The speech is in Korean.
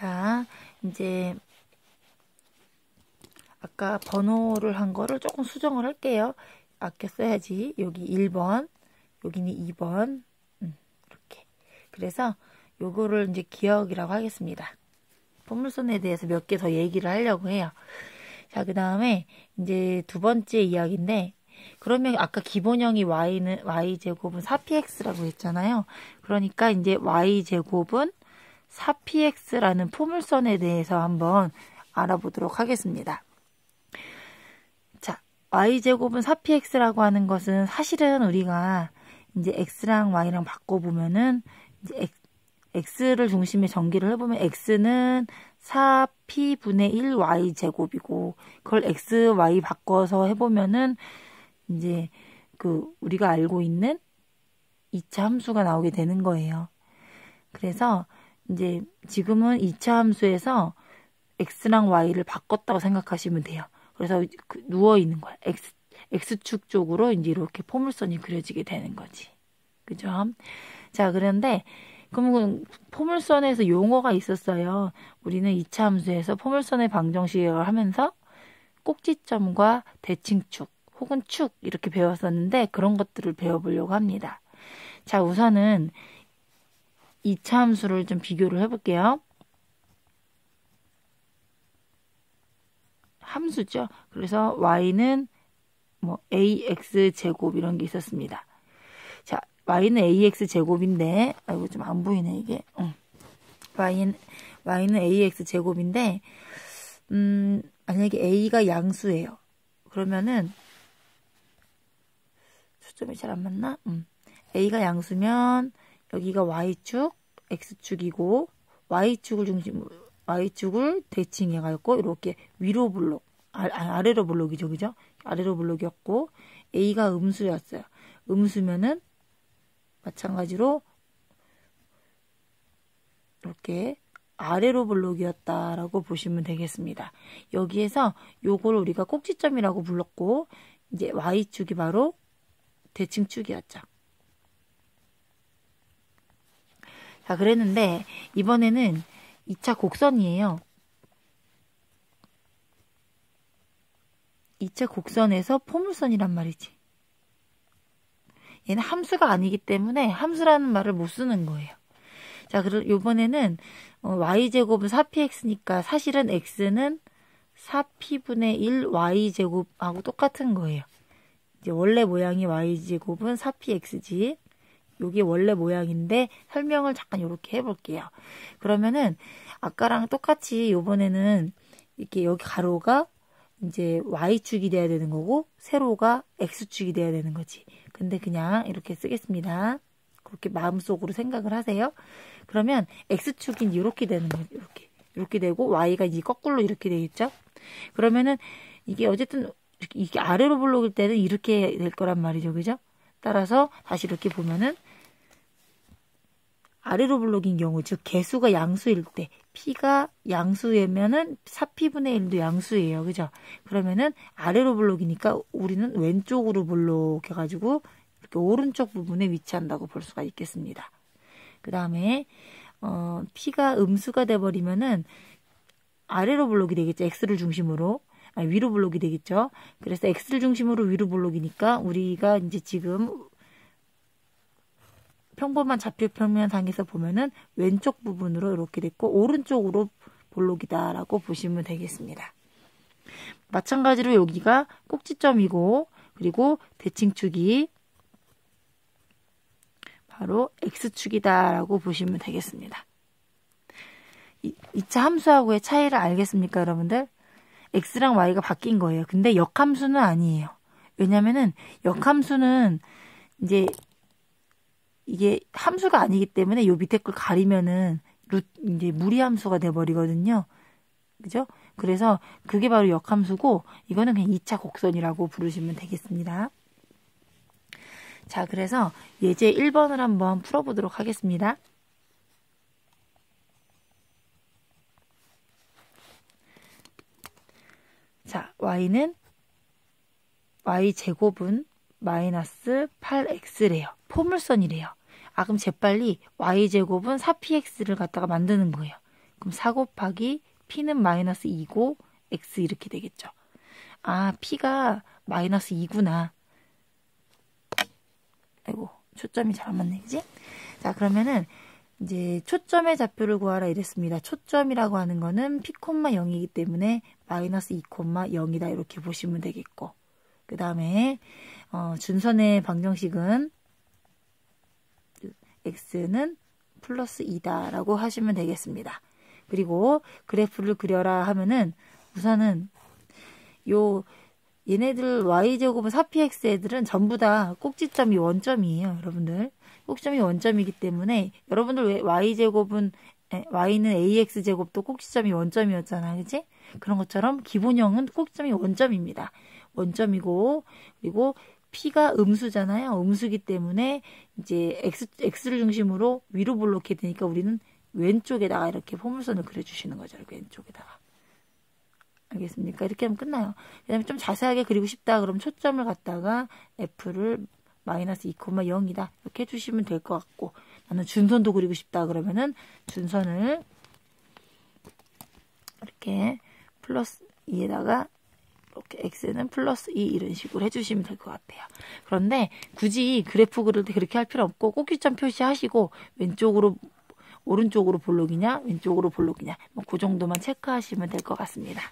자, 이제 아까 번호를 한 거를 조금 수정을 할게요. 아껴 써야지. 여기 1번, 여기는 2번. 음, 이렇게. 그래서 요거를 이제 기억이라고 하겠습니다. 포물선에 대해서 몇 개 더 얘기를 하려고 해요. 자, 그 다음에 이제 두 번째 이야기인데, 그러면 아까 기본형이 y는 y제곱은 4px라고 했잖아요. 그러니까 이제 y제곱은 4px라는 포물선에 대해서 한번 알아보도록 하겠습니다. 자, y제곱은 4px라고 하는 것은 사실은 우리가 이제 x랑 y랑 바꿔보면은 이제 x를 중심에 전기를 해보면 x는 4p분의 1 y제곱이고 그걸 x, y 바꿔서 해보면은 이제 그 우리가 알고 있는 2차 함수가 나오게 되는 거예요. 그래서 이제 지금은 2차 함수에서 x랑 y를 바꿨다고 생각하시면 돼요. 그래서 그 누워 있는 거야. x x축 쪽으로 이제 이렇게 포물선이 그려지게 되는 거지. 그죠? 자, 그런데 그러면 포물선에서 용어가 있었어요. 우리는 2차 함수에서 포물선의 방정식을 하면서 꼭지점과 대칭축 혹은 축 이렇게 배웠었는데 그런 것들을 배워보려고 합니다. 자, 우선은 2차 함수를 좀 비교를 해볼게요. 함수죠. 그래서 y는 뭐 ax 제곱 이런 게 있었습니다. 자, y는 ax 제곱인데 아이고 좀 안 보이네 이게. 응. y는 y는 ax 제곱인데 음, 만약에 a가 양수예요. 그러면은 초점이 잘 안 맞나? 음. a가 양수면 여기가 y축, x축이고 y축을 중심으로 y축을 대칭해갖고 이렇게 위로 블록, 아, 아래로 블록이죠, 그죠? 아래로 블록이었고 a가 음수였어요. 음수면은 마찬가지로 이렇게 아래로 블록이었다라고 보시면 되겠습니다. 여기에서 요걸 우리가 꼭지점이라고 불렀고 이제 y축이 바로 대칭축이었죠. 자, 그랬는데 이번에는 2차 곡선이에요. 2차 곡선에서 포물선이란 말이지. 얘는 함수가 아니기 때문에 함수라는 말을 못 쓰는 거예요. 자, 그럼 이번에는 어, y제곱은 4px니까 사실은 x는 4p분의 1 y제곱하고 똑같은 거예요. 이제 원래 모양이 y제곱은 4px지. 요게 원래 모양인데 설명을 잠깐 이렇게 해볼게요. 그러면은 아까랑 똑같이 요번에는 이렇게 여기 가로가 이제 y축이 돼야 되는 거고 세로가 x축이 돼야 되는 거지. 근데 그냥 이렇게 쓰겠습니다. 그렇게 마음속으로 생각을 하세요. 그러면 x축이 이렇게 되는 거예요. 이렇게. 이렇게 되고 y가 이제 거꾸로 이렇게 되겠죠? 그러면은 이게 어쨌든 이게 아래로 블록일 때는 이렇게 될 거란 말이죠. 그죠? 따라서 다시 이렇게 보면은 아래로 블록인 경우 즉 개수가 양수일 때 p가 양수이면은 4p분의 1도 양수예요. 그죠? 그러면은 아래로 블록이니까 우리는 왼쪽으로 블록해 가지고 이렇게 오른쪽 부분에 위치한다고 볼 수가 있겠습니다. 그 다음에 어, p가 음수가 돼 버리면은 아래로 블록이 되겠죠. x를 중심으로 아니, 위로 블록이 되겠죠. 그래서 x를 중심으로 위로 블록이니까 우리가 이제 지금 평범한 좌표 평면상에서 보면은 왼쪽 부분으로 이렇게 됐고 오른쪽으로 볼록이다라고 보시면 되겠습니다. 마찬가지로 여기가 꼭지점이고 그리고 대칭축이 바로 x축이다라고 보시면 되겠습니다. 2차 함수하고의 차이를 알겠습니까, 여러분들? x랑 y가 바뀐 거예요. 근데 역함수는 아니에요. 왜냐면은 역함수는 이제 이게 함수가 아니기 때문에 요 밑에 걸 가리면은 루, 이제 무리 함수가 돼 버리거든요. 그죠? 그래서 그게 바로 역함수고 이거는 그냥 2차 곡선이라고 부르시면 되겠습니다. 자, 그래서 예제 1번을 한번 풀어보도록 하겠습니다. 자, y는 y제곱은 마이너스 8x래요. 포물선이래요. 아, 그럼 재빨리 y제곱은 4px를 갖다가 만드는 거예요. 그럼 4 곱하기 P는 마이너스 2고 X 이렇게 되겠죠. 아, P가 마이너스 2구나. 아이고, 초점이 잘 안 맞네, 그지? 자, 그러면은 이제 초점의 좌표를 구하라 이랬습니다. 초점이라고 하는 거는 P, 0이기 때문에 마이너스 2, 0이다 이렇게 보시면 되겠고 그 다음에 어, 준선의 방정식은 x는 플러스 2다 라고 하시면 되겠습니다. 그리고 그래프를 그려라 하면은 우선은 요 얘네들 y제곱은 4px 애들은 전부 다 꼭지점이 원점이에요. 여러분들. 꼭지점이 원점이기 때문에 여러분들 왜 y제곱은 y는 ax제곱도 꼭지점이 원점이었잖아. 그지? 그런 것처럼 기본형은 꼭지점이 원점입니다. 원점이고 그리고 p가 음수잖아요. 음수기 때문에 이제 x, x를 중심으로 위로 볼록해 되니까 우리는 왼쪽에다가 이렇게 포물선을 그려주시는 거죠. 왼쪽에다가. 알겠습니까? 이렇게 하면 끝나요. 그다음에 좀 자세하게 그리고 싶다 그럼 초점을 갖다가 f를 마이너스 2,0이다 이렇게 해주시면 될 것 같고 나는 준선도 그리고 싶다 그러면은 준선을 이렇게 플러스 2에다가 이렇게 x는 플러스 2 이런 식으로 해주시면 될 것 같아요. 그런데 굳이 그래프 그릴 때 그렇게 할 필요 없고 꼭지점 표시하시고 왼쪽으로 오른쪽으로 볼록이냐 왼쪽으로 볼록이냐 뭐 그 정도만 체크하시면 될 것 같습니다.